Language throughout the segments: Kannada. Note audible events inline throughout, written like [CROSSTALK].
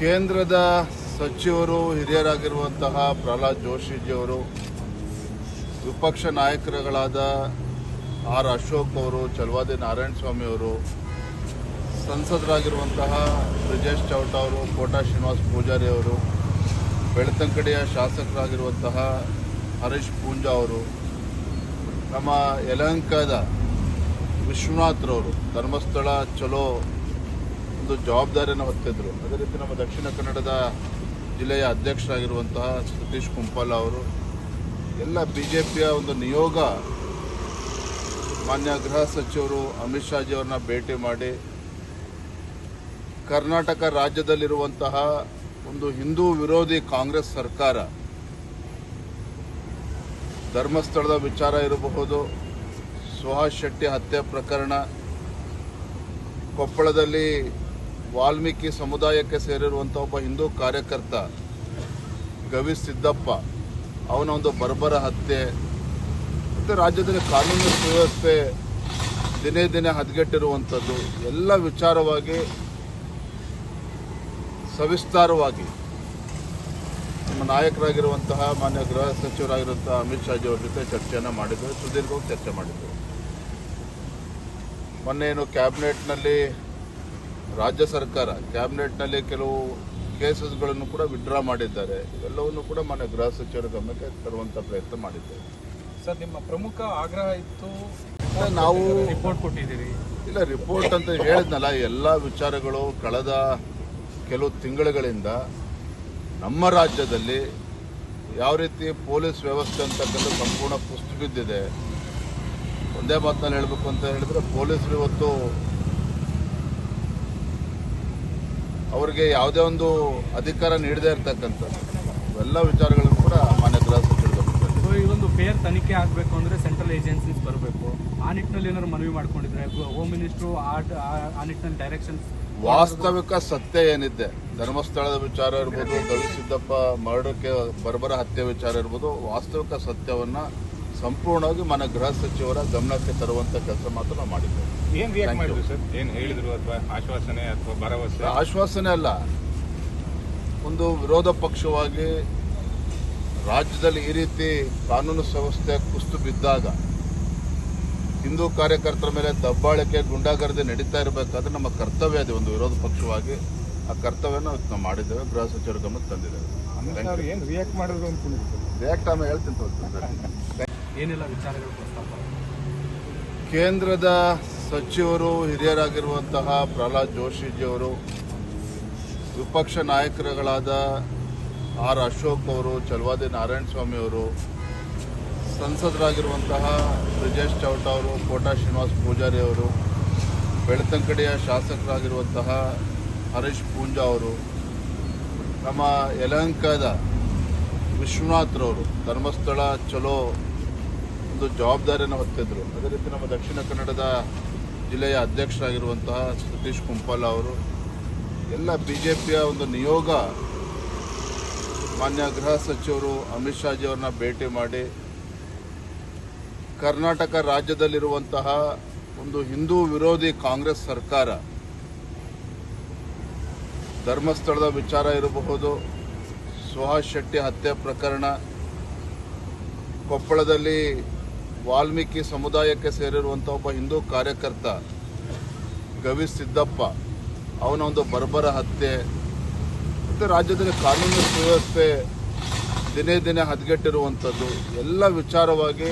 ಕೇಂದ್ರದ ಸಚಿವರು, ಹಿರಿಯರಾಗಿರುವಂತಹ ಪ್ರಹ್ಲಾದ್ ಜೋಶಿಜಿಯವರು, ವಿಪಕ್ಷ ನಾಯಕರುಗಳಾದ ಆರ್ ಅಶೋಕ್ ಅವರು ಚಲವಾದಿ ನಾರಾಯಣ ಸ್ವಾಮಿ ಅವರು, ಸಂಸದರಾಗಿರುವಂತಹ ಬ್ರಿಜೇಶ್ ಚೌಟ ಅವರು, ಕೋಟಾ ಶ್ರೀನಿವಾಸ್ ಪೂಜಾರಿ ಅವರು ಬೆಳ್ತಂಕಡಿಯ ಶಾಸಕರಾಗಿರುವಂತಹ ಹರೀಶ್ ಪೂಂಜಾ ಅವರು, ನಮ್ಮ ಯಲಹಂಕದ ವಿಶ್ವನಾಥ್ರವರು ಧರ್ಮಸ್ಥಳ ಚಲೋ ಒಂದು ಜವಾಬ್ದಾರಿಯನ್ನು ಹೊತ್ತಿದ್ರು. ಅದೇ ರೀತಿ ನಮ್ಮ ದಕ್ಷಿಣ ಕನ್ನಡದ ಜಿಲ್ಲೆಯ ಅಧ್ಯಕ್ಷರಾಗಿರುವಂತಹ ಸತೀಶ್ ಕುಂಪಾಲ ಅವರು. ಎಲ್ಲ ಬಿ ಜೆ ಪಿಯ ಒಂದು ನಿಯೋಗ ಮಾನ್ಯ ಗೃಹ ಸಚಿವರು ಅಮಿತ್ ಶಾಜಿ ಅವ್ರನ್ನ ಭೇಟಿ ಮಾಡಿ, ಕರ್ನಾಟಕ ರಾಜ್ಯದಲ್ಲಿರುವಂತಹ ಒಂದು ಹಿಂದೂ ವಿರೋಧಿ ಕಾಂಗ್ರೆಸ್ ಸರ್ಕಾರ ಧರ್ಮಸ್ಥಳದ ವಿಚಾರ ಇರಬಹುದು, ಸುಹಾಸ್ ಶೆಟ್ಟಿ ಹತ್ಯೆ ಪ್ರಕರಣ, ಕೊಪ್ಪಳದಲ್ಲಿ ವಾಲ್ಮೀಕಿ ಸಮುದಾಯಕ್ಕೆ ಸೇರಿರುವಂಥ ಒಬ್ಬ ಹಿಂದೂ ಕಾರ್ಯಕರ್ತ ಗವಿ ಸಿದ್ದಪ್ಪ, ಅವನ ಒಂದು ಬರ್ಬರ ಹತ್ಯೆ, ಮತ್ತು ರಾಜ್ಯದಲ್ಲಿ ಕಾನೂನು ಸುವ್ಯವಸ್ಥೆ ದಿನೇ ದಿನೇ ಹದಗೆಟ್ಟಿರುವಂಥದ್ದು, ಎಲ್ಲ ವಿಚಾರವಾಗಿ ಸವಿಸ್ತಾರವಾಗಿ ನಮ್ಮ ನಾಯಕರಾಗಿರುವಂತಹ, ಮಾನ್ಯ ಗೃಹ ಸಚಿವರಾಗಿರುವಂತಹ ಅಮಿತ್ ಶಾಜಿ ಅವ್ರ ಜೊತೆ ಚರ್ಚೆಯನ್ನು ಮಾಡಿದ್ದೆವು ಸುದೀರ್ಘವಾಗಿ ಚರ್ಚೆ ಮಾಡಿದ್ದೆವು ಮೊನ್ನೆ ಏನು ಕ್ಯಾಬಿನೆಟ್ನಲ್ಲಿ ರಾಜ್ಯ ಸರ್ಕಾರ ಕ್ಯಾಬಿನೆಟ್ನಲ್ಲಿ ಕೆಲವು ಕೇಸಸ್ಗಳನ್ನು ಕೂಡ ವಿಡ್ರಾ ಮಾಡಿದ್ದಾರೆ. ಇವೆಲ್ಲವನ್ನು ಕೂಡ ಮಾನ್ಯ ಗೃಹ ಸಚಿವರ ಗಮನಕ್ಕೆ ತರುವಂಥ ಪ್ರಯತ್ನ ಮಾಡಿದ್ದೇವೆ. ಸರ್ ನಿಮ್ಮ ಪ್ರಮುಖ ಆಗ್ರಹ ಇತ್ತು? ನಾವು ರಿಪೋರ್ಟ್ ಕೊಟ್ಟಿದ್ದೀರಿ. ಇಲ್ಲ ರಿಪೋರ್ಟ್ ಅಂತ ಹೇಳಿದ್ನಲ್ಲ ಎಲ್ಲ ವಿಚಾರಗಳು ಕಳೆದ ಕೆಲವು ತಿಂಗಳುಗಳಿಂದ ನಮ್ಮ ರಾಜ್ಯದಲ್ಲಿ ಯಾವ ರೀತಿ ಪೊಲೀಸ್ ವ್ಯವಸ್ಥೆ ಅಂತಕ್ಕಂಥ ಸಂಪೂರ್ಣ ಕುಸಿದು ಬಿದ್ದಿದೆ. ಒಂದೇ ಮಾತಿನಲ್ಲಿ ಹೇಳಬೇಕು ಅಂತ ಹೇಳಿದ್ರೆ ಪೊಲೀಸರು ಇವತ್ತು ಅವರಿಗೆ ಯಾವುದೇ ಒಂದು ಅಧಿಕಾರ ನೀಡದೇ ಇರತಕ್ಕಂಥ ಎಲ್ಲ ವಿಚಾರಗಳನ್ನು ಕೂಡ ಮಾನ್ಯ ಗೃಹ ಸಚಿವರು ಈ ಒಂದು ಫೇರ್ ತನಿಖೆ ಆಗಬೇಕು ಅಂದ್ರೆ ಸೆಂಟ್ರಲ್ ಏಜೆನ್ಸೀಸ್ ಬರಬೇಕು. ಆ ನಿಟ್ಟಿನಲ್ಲಿ ಏನಾದ್ರು ಮನವಿ ಮಾಡ್ಕೊಂಡಿದ್ರೆ ಹೋಮ್ ಮಿನಿಸ್ಟ್ರು ಆ ನಿಟ್ಟಿನಲ್ಲಿ ಡೈರೆಕ್ಷನ್ಸ್ ವಾಸ್ತವಿಕ ಸತ್ಯ ಏನಿದೆ ಧರ್ಮಸ್ಥಳದ ವಿಚಾರ ಇರ್ಬೋದು ಗವಿಸಿದ್ದಪ್ಪ ಮರ್ಡರ್ಗೆ ಬರ್ಬರ ಹತ್ಯೆ ವಿಚಾರ ಇರ್ಬೋದು ವಾಸ್ತವಿಕ ಸತ್ಯವನ್ನ ಸಂಪೂರ್ಣವಾಗಿ ಮನ ಗೃಹ ಸಚಿವರ ಗಮನಕ್ಕೆ ತರುವಂತ ಕೆಲಸ ಮಾತ್ರ ನಾವು ಮಾಡಿದ್ದೇವೆ. ಏನ್ ರಿಯಾಕ್ಟ್ ಮಾಡಿದ್ರು ಸರ್? ಏನ್ ಹೇಳಿದ್ರು ಅಥವಾ ಆಶ್ವಾಸನೆ ಅಥವಾ ಭರವಸೆ? ಆಶ್ವಾಸನೆ ಅಲ್ಲ. ಒಂದು ವಿರೋಧ ಪಕ್ಷವಾಗಿ ರಾಜ್ಯದಲ್ಲಿ ಈ ರೀತಿ ಕಾನೂನು ವ್ಯವಸ್ಥೆ ಕುಸ್ತು ಬಿದ್ದಾಗ ಹಿಂದೂ ಕಾರ್ಯಕರ್ತರ ಮೇಲೆ ದಬ್ಬಾಳಿಕೆ ಗುಂಡಾಗರದೆ ನಡೀತಾ ಇರಬೇಕಾದ್ರೆ ನಮ್ಮ ಕರ್ತವ್ಯ ಅದು ಒಂದು ವಿರೋಧ ಪಕ್ಷವಾಗಿ. ಆ ಕರ್ತವ್ಯನ ನಾವು ಮಾಡಿದ್ದೇವೆ ಗೃಹ ಸಚಿವರ ಗಮನಕ್ಕೆ ತಂದಿದ್ದೇವೆ. ರಿಯಾಕ್ಟ್ ಮಾಡಿದ್ರು ಅಂತ ರಿಯಾಕ್ಟ್ ಆಮೇಲೆ ಹೇಳ್ತೀನಿ. ಏನೆಲ್ಲ ವಿಚಾರಗಳು ಪ್ರಸ್ತಾಪ ಕೇಂದ್ರದ ಸಚಿವರು, ಹಿರಿಯರಾಗಿರುವಂತಹ ಪ್ರಹ್ಲಾದ್ ಜೋಶಿಜಿಯವರು, ವಿಪಕ್ಷ ನಾಯಕರುಗಳಾದ ಆರ್ ಅಶೋಕ್ ಅವರು, ಚಲವಾದಿ ನಾರಾಯಣ ಸ್ವಾಮಿ ಅವರು, ಸಂಸದರಾಗಿರುವಂತಹ ಬ್ರಿಜೇಶ್ ಚೌಟ ಅವರು, ಕೋಟಾ ಶ್ರೀನಿವಾಸ್ ಪೂಜಾರಿ ಅವರು ಬೆಳ್ತಂಕಡಿಯ ಶಾಸಕರಾಗಿರುವಂತಹ ಹರೀಶ್ ಪೂಂಜಾ ಅವರು, ನಮ್ಮ ಯಲಹಂಕದ ವಿಶ್ವನಾಥ್ರವರು ಧರ್ಮಸ್ಥಳ ಚಲೋ ಒಂದು ಜವಾಬ್ದಾರಿಯನ್ನು ಹೊತ್ತಿದ್ರು. ಅದೇ ರೀತಿ ನಮ್ಮ ದಕ್ಷಿಣ ಕನ್ನಡದ ಜಿಲ್ಲೆಯ ಅಧ್ಯಕ್ಷರಾಗಿರುವಂತಹ ಸತೀಶ್ ಕುಂಪಲ್ ಅವರು, ಎಲ್ಲ ಬಿ ಜೆ ಪಿಯ ಒಂದು ನಿಯೋಗ ಮಾನ್ಯ ಗೃಹ ಸಚಿವರು ಅಮಿತ್ ಶಾಜಿ ಅವ್ರನ್ನ ಭೇಟಿ ಮಾಡಿ, ಕರ್ನಾಟಕ ರಾಜ್ಯದಲ್ಲಿರುವಂತಹ ಒಂದು ಹಿಂದೂ ವಿರೋಧಿ ಕಾಂಗ್ರೆಸ್ ಸರ್ಕಾರ ಧರ್ಮಸ್ಥಳದ ವಿಚಾರ ಇರಬಹುದು, ಸುಹಾಸ್ ಶೆಟ್ಟಿ ಹತ್ಯೆ ಪ್ರಕರಣ ಕೊಪ್ಪಳದಲ್ಲಿ ವಾಲ್ಮೀಕಿ ಸಮುದಾಯಕ್ಕೆ ಸೇರಿರುವಂಥ ಒಬ್ಬ ಹಿಂದೂ ಕಾರ್ಯಕರ್ತ ಗವಿ ಸಿದ್ದಪ್ಪ, ಅವನ ಒಂದು ಬರ್ಬರ ಹತ್ಯೆ, ಮತ್ತು ರಾಜ್ಯದಲ್ಲಿ ಕಾನೂನು ಸುವ್ಯವಸ್ಥೆ ದಿನೇ ದಿನೇ ಹದಗೆಟ್ಟಿರುವಂಥದ್ದು, ಎಲ್ಲ ವಿಚಾರವಾಗಿ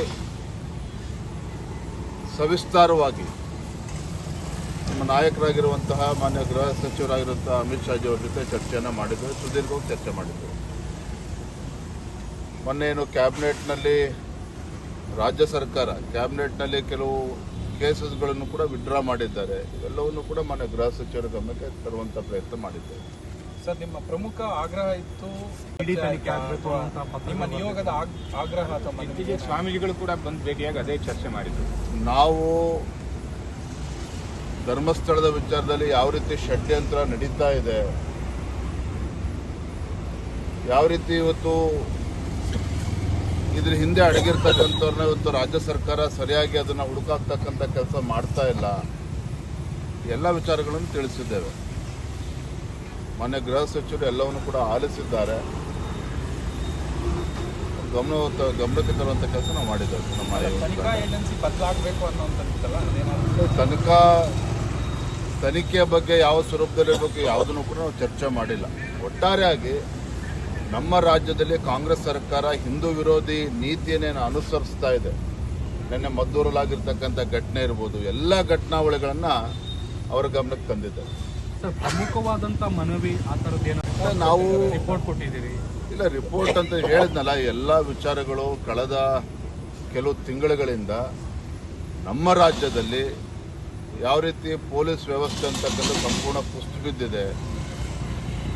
ಸವಿಸ್ತಾರವಾಗಿ ನಮ್ಮ ನಾಯಕರಾಗಿರುವಂತಹ ಮಾನ್ಯ ಗೃಹ ಸಚಿವರಾಗಿರುವಂತಹ ಅಮಿತ್ ಶಾಜಿ ಅವ್ರ ಜೊತೆ ಚರ್ಚೆಯನ್ನು ಮಾಡಿದ್ದೇವೆ ಸುದೀರ್ಘವಾಗಿ ಚರ್ಚೆ ಮಾಡಿದ್ದೇವೆ ಮೊನ್ನೆ ಏನು ಕ್ಯಾಬಿನೆಟ್ನಲ್ಲಿ ರಾಜ್ಯ ಸರ್ಕಾರ ಕ್ಯಾಬಿನೆಟ್ನಲ್ಲಿ ಕೆಲವು ಕೇಸಸ್ಗಳನ್ನು ಕೂಡ ವಿಡ್ರಾ ಮಾಡಿದ್ದಾರೆ. ಇವೆಲ್ಲವನ್ನು ಕೂಡ ಮಾನ್ಯ ಗೃಹ ಸಚಿವರ ಗಮನಕ್ಕೆ ತರುವಂಥ ಪ್ರಯತ್ನ ಮಾಡಿದ್ದೇವೆ. ಸರ್ ನಿಮ್ಮ ಪ್ರಮುಖ ಆಗ್ರಹ ಇತ್ತು ನಿಮ್ಮ ನಿಯೋಗದ ಆಗ್- ಆಗ್ರಹ ಅಥವಾ ಇತ್ತೀಚೆಗೆ ಸ್ವಾಮೀಜಿಗಳು ಕೂಡ ಬಂದು ಭೇಟಿಯಾಗಿ ಅದೇ ಚರ್ಚೆ ಮಾಡಿದ್ರು. ನಾವು ಧರ್ಮಸ್ಥಳದ ವಿಚಾರದಲ್ಲಿ ಯಾವ ರೀತಿ ಷಡ್ಯಂತ್ರ ನಡೀತಾ ಇದೆ ಯಾವ ರೀತಿ ಇವತ್ತು ಇದ್ರ ಹಿಂದೆ ಅಡಗಿರ್ತಕ್ಕಂಥವ್ರನ್ನ ಇವತ್ತು ರಾಜ್ಯ ಸರ್ಕಾರ ಸರಿಯಾಗಿ ಅದನ್ನ ಹುಡುಕಾಕ್ತಕ್ಕಂಥ ಕೆಲಸ ಮಾಡ್ತಾ ಇಲ್ಲ. ಎಲ್ಲ ವಿಚಾರಗಳನ್ನು ತಿಳಿಸಿದ್ದೇವೆ. ಮಾನ್ಯ ಗೃಹ ಸಚಿವರು ಎಲ್ಲವನ್ನು ಕೂಡ ಆಲಿಸಿದ್ದಾರೆ. ಗಮನ ಗಮನಕ್ಕೆ ತರುವಂಥ ಕೆಲಸ ನಾವು ಮಾಡಿದ್ದೇವೆ. ನಮ್ಮ ತನಿಖಾ ತನಿಖೆಯ ಬಗ್ಗೆ ಯಾವ ಸ್ವರೂಪದಲ್ಲಿರಬೇಕು ಯಾವುದನ್ನು ಕೂಡ ನಾವು ಚರ್ಚೆ ಮಾಡಿಲ್ಲ. ಒಟ್ಟಾರೆಯಾಗಿ ನಮ್ಮ ರಾಜ್ಯದಲ್ಲಿ ಕಾಂಗ್ರೆಸ್ ಸರ್ಕಾರ ಹಿಂದೂ ವಿರೋಧಿ ನೀತಿಯನ್ನೇನು ಅನುಸರಿಸ್ತಾ ಇದೆ. ನಿನ್ನೆ ಮದ್ದೂರಲ್ಲಾಗಿರ್ತಕ್ಕಂಥ ಘಟನೆ ಇರ್ಬೋದು ಎಲ್ಲ ಘಟನಾವಳಿಗಳನ್ನು ಅವರ ಗಮನಕ್ಕೆ ತಂದಿದ್ದಾರೆ. ಸರ್ ಪ್ರಮುಖವಾದಂತ ಮನವಿ ಆ ಥರದ್ದು ಏನಾದ್ರು ನಾವು ರಿಪೋರ್ಟ್ ಕೊಟ್ಟಿದ್ದೀರಿ? ಇಲ್ಲ ರಿಪೋರ್ಟ್ ಅಂತ ಹೇಳಿದ್ನಲ್ಲ ಎಲ್ಲ ವಿಚಾರಗಳು ಕಳೆದ ಕೆಲವು ತಿಂಗಳುಗಳಿಂದ ನಮ್ಮ ರಾಜ್ಯದಲ್ಲಿ ಯಾವ ರೀತಿ ಪೊಲೀಸ್ ವ್ಯವಸ್ಥೆ ಅಂತಕ್ಕಂಥ ಸಂಪೂರ್ಣ ಕುಸ್ತು ಬಿದ್ದಿದೆ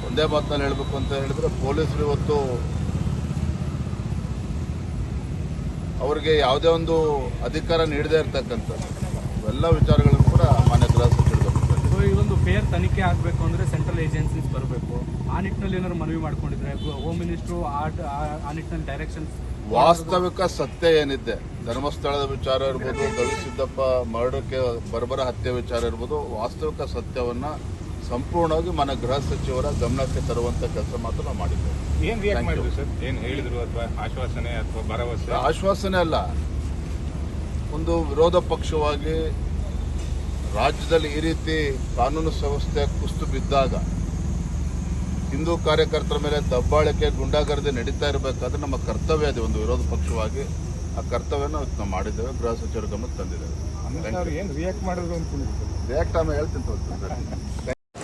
ಒಂದೇ ಮಾತಿನಲ್ಲಿ ಹೇಳಬೇಕು ಅಂತ ಹೇಳಿದ್ರೆ ಪೊಲೀಸರು ಇವತ್ತು ಅವರಿಗೆ ಯಾವುದೇ ಒಂದು ಅಧಿಕಾರ ನೀಡದೇ ಇರತಕ್ಕಂಥ ಎಲ್ಲ ವಿಚಾರಗಳನ್ನು ಕೂಡ ಮಾನ್ಯ ಗೃಹ ಸಚಿವರು. ಸೊ ಇದೊಂದು ಫೇರ್ ತನಿಖೆ ಆಗಬೇಕು ಅಂದರೆ ಸೆಂಟ್ರಲ್ ಏಜೆನ್ಸೀಸ್ ಬರಬೇಕು. ಆ ನಿಟ್ಟಿನಲ್ಲಿ ಏನಾದ್ರು ಮನವಿ ಮಾಡ್ಕೊಂಡಿದ್ರೆ ಹೋಮ್ ಮಿನಿಸ್ಟ್ರು ಆ ಆ ನಿಟ್ಟಿನಲ್ಲಿ ಡೈರೆಕ್ಷನ್ಸ್ ವಾಸ್ತವಿಕ ಸತ್ಯ ಏನಿದೆ? ಧರ್ಮಸ್ಥಳದ ವಿಚಾರ ಇರ್ಬೋದು ಗವಿಸಿದ್ದಪ್ಪ ಮರ್ಡರ್ಗೆ ಬರ್ಬರ ಹತ್ಯೆ ವಿಚಾರ ಇರ್ಬೋದು ವಾಸ್ತವಿಕ ಸತ್ಯವನ್ನ ಸಂಪೂರ್ಣವಾಗಿ ಮನ ಗೃಹ ಸಚಿವರ ಗಮನಕ್ಕೆ ತರುವಂತ ಕೆಲಸ ಮಾತ್ರ ನಾವು ಮಾಡಿದ್ದೇವೆ. ಏನ್ ರಿಯಾಕ್ಟ್ ಮಾಡಿದ್ರು ಸರ್? ಏನ್ ಹೇಳಿದ್ರು ಅಥವಾ ಆಶ್ವಾಸನೆ ಅಥವಾ ಭರವಸೆ? ಆಶ್ವಾಸನೆ ಅಲ್ಲ. ಒಂದು ವಿರೋಧ ಪಕ್ಷವಾಗಿ ರಾಜ್ಯದಲ್ಲಿ ಈ ರೀತಿ ಕಾನೂನು ವ್ಯವಸ್ಥೆ ಕುಸ್ತು ಬಿದ್ದಾಗ ಹಿಂದೂ ಕಾರ್ಯಕರ್ತರ ಮೇಲೆ ದಬ್ಬಾಳಿಕೆ ಗುಂಡಾಗರದೆ ನಡೀತಾ ಇರಬೇಕಾದ್ರೆ ನಮ್ಮ ಕರ್ತವ್ಯ ಅದೇ. ಒಂದು ವಿರೋಧ ಪಕ್ಷವಾಗಿ ಆ ಕರ್ತವ್ಯನ ನಾವು ಮಾಡಿದ್ದೇವೆ ಗೃಹ ಸಚಿವರ ಗಮನಕ್ಕೆ ತಂದಿದ್ದೇವೆ. ರಿಯಾಕ್ಟ್ ಮಾಡಿದ್ರು ರಿಯಾಕ್ಟ್ ಆಮೇಲೆ ಹೇಳ್ತೀನಿ. [LAUGHS]